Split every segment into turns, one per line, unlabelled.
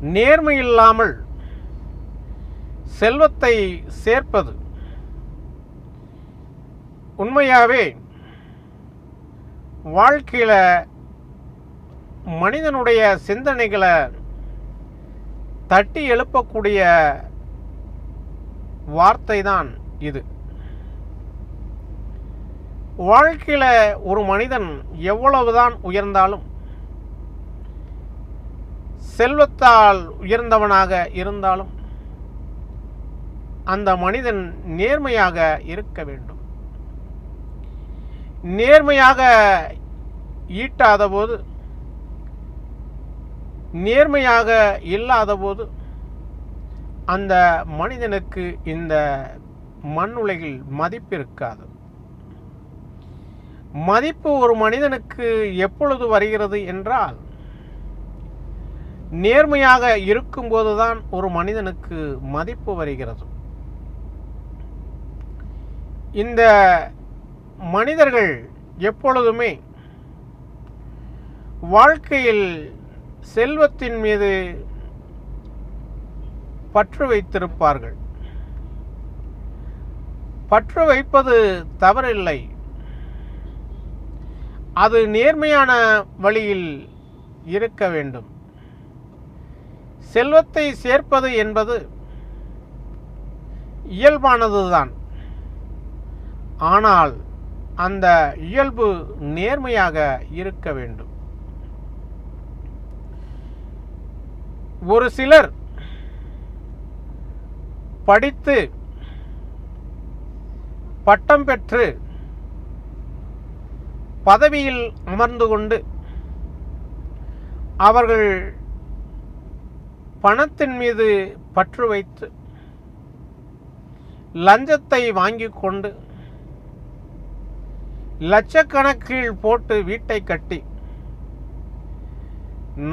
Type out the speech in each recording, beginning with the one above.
நேர்மை இல்லாமல் செல்வத்தை சேர்ப்பது. உண்மையாகவே வாழ்க்கையில் மனிதனுடைய சிந்தனைகளை தட்டி எழுப்பக்கூடிய வார்த்தை தான் இது. வாழ்க்கையில் ஒரு மனிதன் எவ்வளவுதான் உயர்ந்தாலும் செல்வத்தால் உயர்ந்தவனாக இருந்தாலும் அந்த மனிதன் நேர்மையாக இருக்க வேண்டும். நேர்மையாக ஈட்டாத போது நேர்மையாக இல்லாத போது அந்த மனிதனுக்கு இந்த மண் உலகில் மதிப்பு இருக்காது. மதிப்பு ஒரு மனிதனுக்கு எப்பொழுது வருகிறது என்றால் நேர்மையாக இருக்கும்போதுதான் ஒரு மனிதனுக்கு மதிப்பு வருகிறது. இந்த மனிதர்கள் எப்பொழுதுமே வாழ்க்கையில் செல்வத்தின் மீது பற்று வைத்திருப்பார்கள். பற்று வைப்பது தவறில்லை. அது நேர்மையான வழியில் இருக்க வேண்டும். செல்வத்தை சேர்ப்பது என்பது இயல்பானதுதான். ஆனால் அந்த இயல்பு நேர்மையாக இருக்க வேண்டும். ஒரு சிலர் படித்து பட்டம் பெற்று பதவியில் அமர்ந்து கொண்டு அவர்கள் பணத்தின் மீது பற்று வைத்து லஞ்சத்தை வாங்கி கொண்டு லட்சக்கணக்கில் போட்டு வீட்டை கட்டி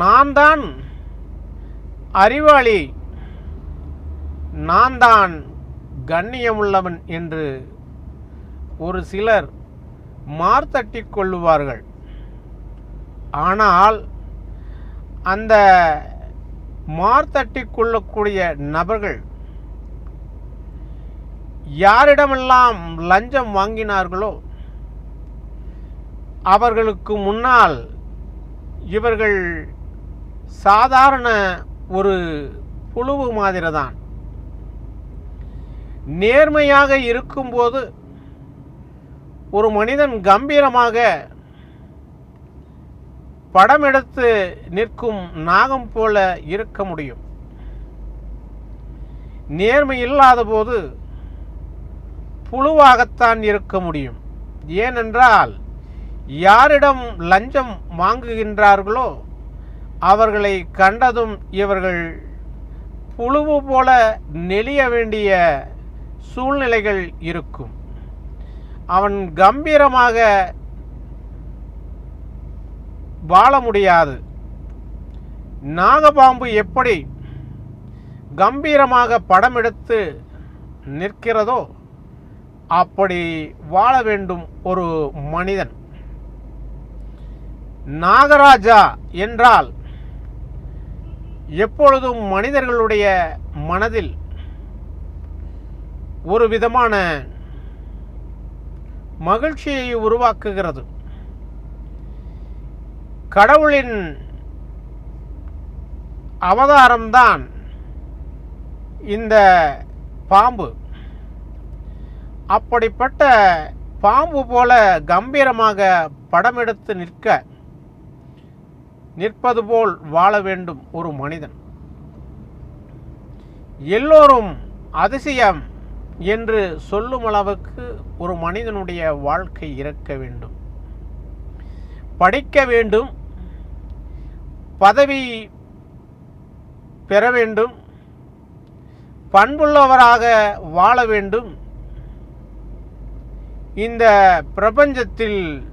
நான் தான் அறிவாளி நான் தான் கண்ணியமுள்ளவன் என்று ஒரு சிலர் மார்த்தட்டி கொள்ளுவார்கள். ஆனால் அந்த மார்த்தட்டிக் கொள்ளக்கூடிய நபர்கள் யாரிடமெல்லாம் லஞ்சம் வாங்கினார்களோ அவர்களுக்கு முன்னால் இவர்கள் சாதாரண ஒரு புழுவு மாதிரி தான் நேர்மையாக இருக்கும்போது ஒரு மனிதன் கம்பீரமாக படம் எடுத்து நிற்கும் நாகம் போல இருக்க முடியும். நேர்மை இல்லாத போது புழுவாகத்தான் இருக்க முடியும். ஏனென்றால் யாரிடம் லஞ்சம் வாங்குகின்றார்களோ அவர்களை கண்டதும் இவர்கள் புழுவு போல நெளிய வேண்டிய சூழ்நிலைகள் இருக்கும். அவன் கம்பீரமாக வாழ முடியாது. நாகபாம்பு எப்படி கம்பீரமாக படம் எடுத்து நிற்கிறதோ அப்படி வாழ வேண்டும் ஒரு மனிதன். நாகராஜா என்றால் எப்பொழுதும் மனிதர்களுடைய மனதில் ஒரு விதமான மகிழ்ச்சியை உருவாக்குகிறது. கடவுளின் அவதாரம்தான் இந்த பாம்பு. அப்படிப்பட்ட பாம்பு போல கம்பீரமாக படம் எடுத்து நிற்க நிற்பது போல் வாழ வேண்டும் ஒரு மனிதன். எல்லோரும் அதிசயம் என்று சொல்லும் அளவுக்கு ஒரு மனிதனுடைய வாழ்க்கை இருக்க வேண்டும். படிக்க வேண்டும் பதவி பெற வேண்டும். பண்புள்ளவராக வாழ வேண்டும். இந்த பிரபஞ்சத்தில்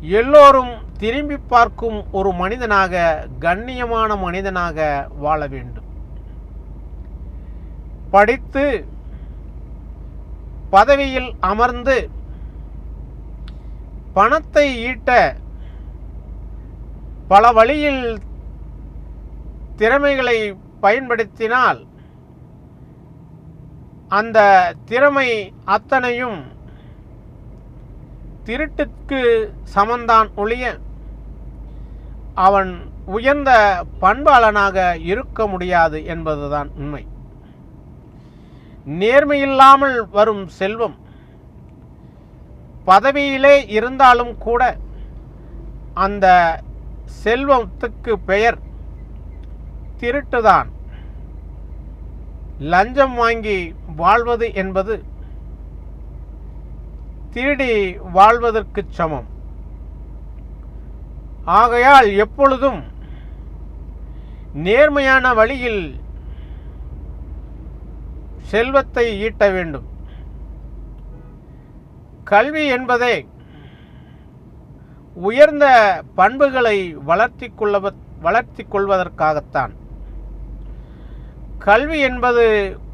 எல்லோரும் திரும்பி பார்க்கும் ஒரு மனிதனாக கண்ணியமான மனிதனாக வாழ வேண்டும். படித்து பதவியில் அமர்ந்து பணத்தை ஈட்ட பல வழியில் திறமைகளை பயன்படுத்தினால் அந்த திறமை அத்தனையும் திருட்டுக்கு சமந்தான் ஒழிய அவன் உயர்ந்த பண்பாளனாக இருக்க முடியாது என்பதுதான் உண்மை. நேர்மையில்லாமல் வரும் செல்வம் பதவியிலே இருந்தாலும் கூட அந்த செல்வத்துக்கு பெயர் திருட்டுதான். லஞ்சம் வாங்கி வாழ்வது என்பது திருடி வாழ்வதற்கு சமம். ஆகையால் எப்பொழுதும் நேர்மையான வழியில் செல்வத்தை ஈட்ட வேண்டும். கல்வி என்பதே உயர்ந்த பண்புகளை வளர்த்தி கொள்ள வளர்த்தி கொள்வதற்காகத்தான். கல்வி என்பது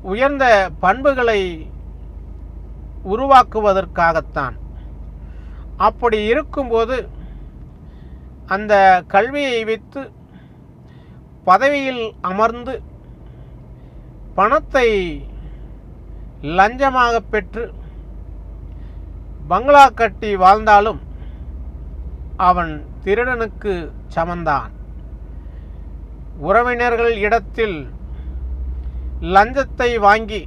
உயர்ந்த பண்புகளை உருவாக்குவதற்காகத்தான். அப்படி இருக்கும்போது அந்த கல்வியை வைத்து பதவியில் அமர்ந்து பணத்தை லஞ்சமாக பெற்று பங்களா கட்டி வாழ்ந்தாலும் அவன் திருடனுக்கு சமந்தான். உறவினர்கள் இடத்தில் லஞ்சத்தை வாங்கி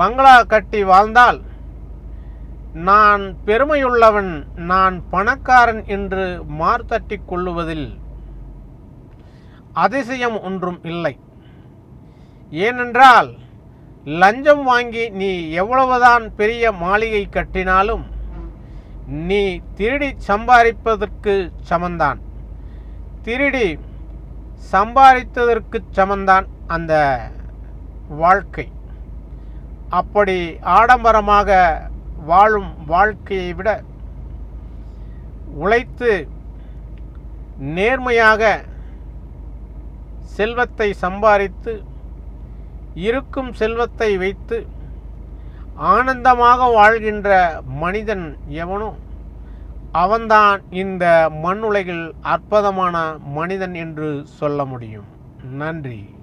பங்களா கட்டி வாழ்ந்தால் நான் பெருமையுள்ளவன் நான் பணக்காரன் என்று மார்த்தட்டிக் கொள்ளுவதில் அதிசயம் ஒன்றும் இல்லை. ஏனென்றால் லஞ்சம் வாங்கி நீ எவ்வளவுதான் பெரிய மாளிகை கட்டினாலும் நீ திருடி சம்பாதிப்பதற்கு சமந்தான். திருடி சம்பாதித்ததற்கு சமந்தான் அந்த வாழ்க்கை. அப்படி ஆடம்பரமாக வாழும் வாழ்க்கையை விட உழைத்து நேர்மையாக செல்வத்தை சம்பாதித்து இருக்கும் செல்வத்தை வைத்து ஆனந்தமாக வாழ்கின்ற மனிதன் எவனோ? அவன்தான் இந்த மண்ணுலகில் அற்புதமான மனிதன் என்று சொல்ல முடியும். நன்றி.